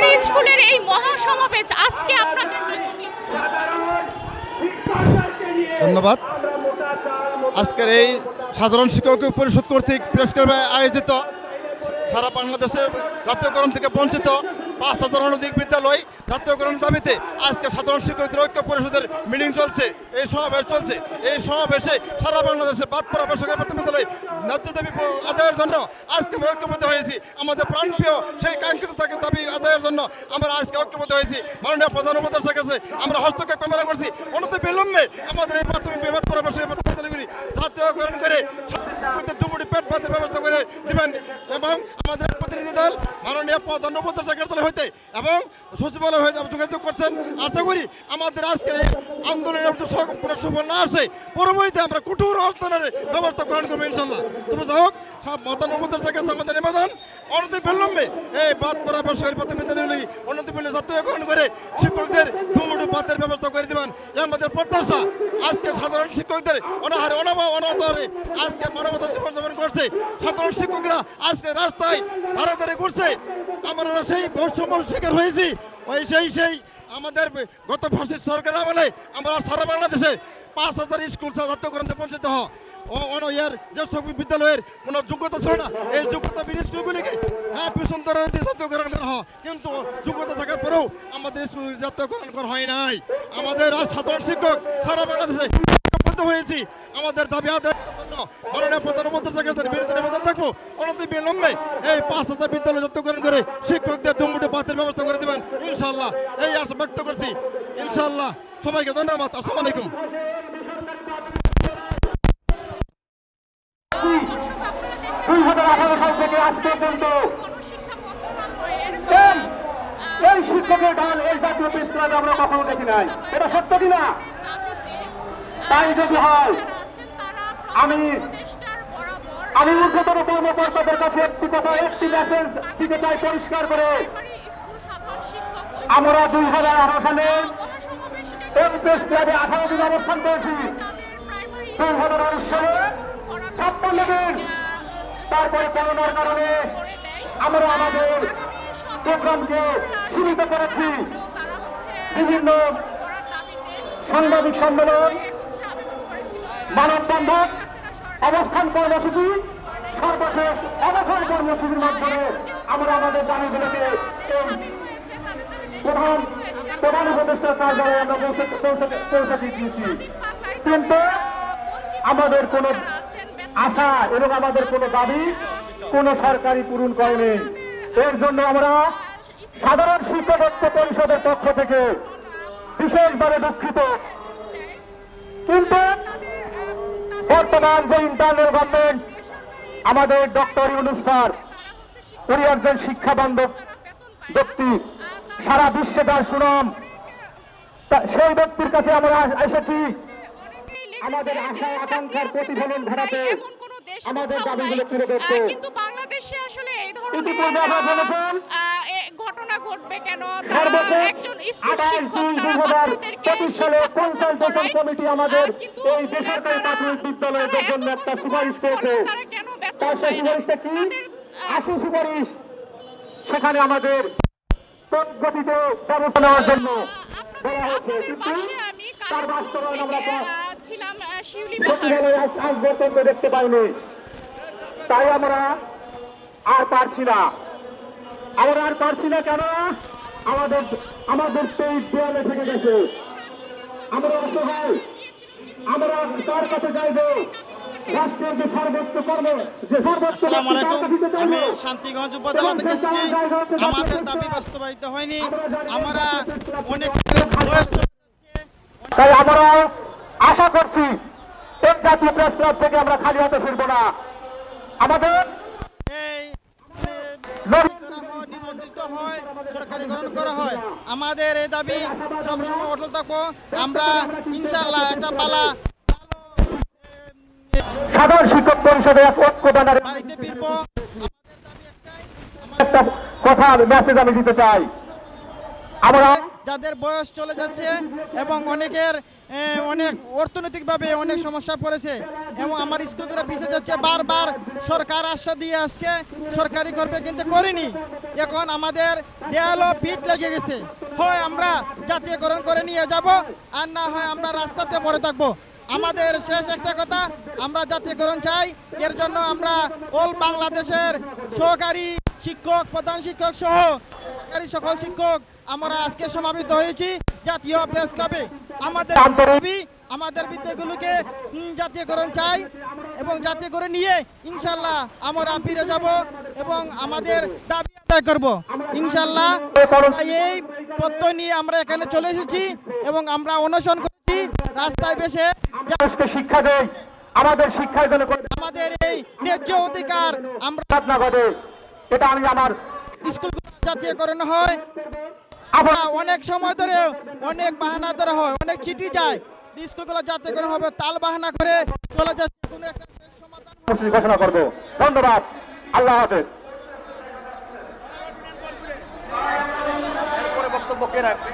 Primary স্কুলের এই মহাসমাবেশ আজকে আপনাদের ধন্যবাদ। আজকের এই সাধারণ শিক্ষক পরিষদ কর্তৃক প্রেস ক্লাবে আয়োজিত সারা বাংলাদেশের জাতীয়করণ থেকে বঞ্চিত পাঁচ হাজার বিদ্যালয় দাবিতে আজকে সাধারণ শিক্ষকদের ঐক্য পরিষদের মিটিং চলছে। এই সমাবেশ চলছে। এই সমাবেশে সারা বাংলাদেশে বাদ পড়া বিদ্যালয় ন্যায্য দাবি আদায়ের জন্য আজকে আমরা ঐক্যবদ্ধ হয়েছি। আমাদের প্রাণপ্রিয় সেই কাঙ্ক্ষিত তাকে দাবি আদায়ের জন্য আমরা আজকে ঐক্যবদ্ধ হয়েছি। মাননীয় প্রধান উপদেষ্টার কাছে আমরা হস্তক্ষেপ কামনা করছি। অনত বিলম্বে আমাদের এই প্রাথমিক বিভাগ পড়া বিদ্যালয়গুলি করে দুমুটি পেট ভাতের ব্যবস্থা করে দিবেন এবং আমাদের প্রতিনিধি দল মাননীয় উপদেষ্টা কার্যালয় হইতে এবং সচিবালয় হইতে যোগাযোগ করছেন। আশা করি আমাদের আজকের এই আন্দোলনের কোনো সফল না আসে, পরবর্তীতে আমরা কঠোর আন্দোলনের ব্যবস্থা গ্রহণ করব ইনশাল্লাহ তবে যাই হোক, সব মতান উপদেষ্টার কাছে আমাদের নিবেদন। অনতি বিলম্বে এই বাদ বেসরকারি প্রাথমিক অনতি বিলম্বে জাতীয়করণ করে শিক্ষকদের দুমুটি ভাতের ব্যবস্থা করে দিবেন এই আমাদের প্রত্যাশা আজকে সাধারণ শিক্ষকদের অনাহারে অনাভাব অনাহতরে আজকে মানবতা জীবনযাপন করছে সাধারণ শিক্ষকরা আজকে রাস্তায় ধারে ধারে ঘুরছে। আমরা সেই বৈষম্য শিকার হয়েছি। ওই সেই সেই আমাদের গত ফাঁসির সরকার আমলে আমরা সারা বাংলাদেশে পাঁচ হাজার স্কুল হওয়া ও অন ইয়ার যেসব বিদ্যালয়ের ছিল না, এই হ্যাঁ হয় কিন্তু থাকার পরেও আমাদের হয় নাই। আমাদের সাধারণ শিক্ষক সারা বাংলাদেশে হয়েছি। আমাদের দাবি আদায়ের মাননীয় প্রধান উপদেষ্টার কাছে বিরুদ্ধে নিবেদন থাকব। অনতি বিলম্বে এই পাঁচ হাজার বিদ্যালয় জাতীয়করণ করে শিক্ষকদের দুমুটে পাতের ব্যবস্থা করে দেবেন। ইনশাল্লাহ এই আশা ব্যক্ত করছি। ইনশাল্লাহ সবাইকে ধন্যবাদ। আসসালামু আলাইকুম। দুই হাজার আঠারো সাল থেকে আজ পর্যন্ত এই শিক্ষকের ঢাল এই জাতীয় বিপ্লবে আমরা কখনো দেখি নাই। এটা সত্য কিনা? তাই যদি হয় আমি আমি ঊর্ধ্বতন কর্মকর্তাদের কাছে একটি কথা একটি মেসেজ দিতে চাই পরিষ্কার করে। আমরা দুই হাজার আঠারো সালে এই প্রেস ক্লাবে আঠারো দিন অবস্থান করেছি দুই হাজার উনিশ সালে ছাপ্পান্ন দিন। তারপরে করোনার কারণে আমরা আমাদের প্রোগ্রামকে সীমিত করেছি। বিভিন্ন সাংবাদিক সম্মেলন মানববন্ধন অবস্থান কর্মসূচি, সর্বশেষ অবসর কর্মসূচির মাধ্যমে আমরা আমাদের দাবিগুলোকে প্রধান প্রধান উপদেষ্টার কার্যালয়ে আমরা পৌঁছে- পৌঁছে- পৌঁছাতে দিয়েছি। কিন্তু আমাদের কোনো আশা এবং আমাদের কোনো দাবি কোনো সরকারি পূরণ করেনি। এর জন্য আমরা সাধারণ শিক্ষকত্ব পরিষদের পক্ষ থেকে বিশেষভাবে দুঃখিত। কিন্তু বর্তমান যে ইন্টারনাল গভর্নমেন্ট আমাদের ডক্টর ইউনুস স্যার উনি একজন শিক্ষা বান্ধব ব্যক্তি। সারা বিশ্বে তার সুনাম। সেই ব্যক্তির কাছে আমরা এসেছি। আমাদের আশা আকাঙ্ক্ষার প্রতিফলন ঘটাতে আমাদের দাবিগুলো তুলে ধরতে। কিন্তু বাংলাদেশে আসলে এই ধরনের ঘটবে কেন? তারা একজন স্কুল শিক্ষক তারা বাচ্চাদেরকে সালে শিক্ষা প্রদান করায়। কমিটি আমাদের আহ, কিন্তু এই বেসরকারি প্রাথমিক বিদ্যালয়ের জন্য একটা সুপারিশ করার করেছে পরেও তারা তার সেই সুপারিশটা কি? তাদের, সুপারিশ। সেখানে আমাদের গতিতে ব্যবস্থা নেওয়ার জন্য বলা হয়েছে। কিন্তু তার বাস্তবায়ন আমরা থেকে, পা- আহ, ছিলাম আহ, শিউলি বাহার সচিবালয়ে আজ আজ পর্যন্ত দেখতে পাইনি। তাই আমরা আর পারছি না। আমরা আর পারছি না কেন? আমাদের আমাদের পেট দেয়ালে থেকে গেছে। আমরা অসহায়। আমরা তার কাছে যাইব? রাষ্ট্রের যে সর্বোচ্চ কর্ম যে সর্বোচ্চ আসসালামু ব্যক্তি আলাইকুম। তার কাছে দিতে চাইব। আমি শান্তিগঞ্জ উপজেলা থেকে এসেছি। আমাদের দাবি বাস্তবায়িত হয়নি। আমরা অনেক তাই আমরা আশা করছি এই জাতীয় প্রেস ক্লাব থেকে আমরা খালি হাতে ফিরবো না। আমাদের এই মানে করা নিমন্ত্রিত হয় সরকারিকরণ করা হয়। আমাদের এই দাবি সবসময় অটল থাকব আমরা ইনশাল্লাহ একটা পালা। সাধারণ শিক্ষক পরিষদে এক ঐক্য ব্যানারে বাড়িতে ফিরবো। একটা কথা মেসেজ আমি দিতে চাই। আমরা যাদের বয়স চলে যাচ্ছে এবং অনেকের অনেক অর্থনৈতিকভাবে অনেক সমস্যা পড়েছে এবং আমার স্কুলগুলো পিছিয়ে যাচ্ছে, বারবার সরকার আশ্বাস দিয়ে আসছে, সরকারি করবে কিন্তু করেনি। এখন আমাদের দেয়ালও পিঠ লেগে গেছে। হয় আমরা জাতীয়করণ করে নিয়ে যাব, আর না হয় আমরা রাস্তাতে পড়ে থাকব। আমাদের শেষ একটা কথা, আমরা জাতীয়করণ চাই, এর জন্য আমরা অল বাংলাদেশের সহকারী শিক্ষক, প্রধান শিক্ষক সহ সরকারি সকল শিক্ষক আমরা আজকে সমাবেত হয়েছি জাতীয় প্রেস ক্লাবে। আমাদের দাবি আমাদের বিদ্যাগুলোকে জাতীয়করণ চাই এবং জাতীয় করে নিয়ে ইনশাল্লাহ আমরা ফিরে যাব এবং আমাদের দাবি আদায় করব। ইনশাল্লাহ এই প্রত্যয় নিয়ে আমরা এখানে চলে এসেছি এবং আমরা অনশন করছি। রাস্তায় বেসে শিক্ষা দেয় আমাদের শিক্ষায় যেন কোনো আমাদের এই ন্যায্য অধিকার আমরা এটা আমি আমার স্কুল জাতীয়করণ হয়। আবার অনেক সময় ধরে অনেক বাহানা ধরে হয় অনেক চিঠি যায়। স্কুলগুলো করে হবে তাল বাহানা করে চলে যাচ্ছে কোনো একটা সমাধান ঘোষণা করব। ধন্যবাদ। আল্লাহ হাফেজ। বক্তব্য কে রাখবে?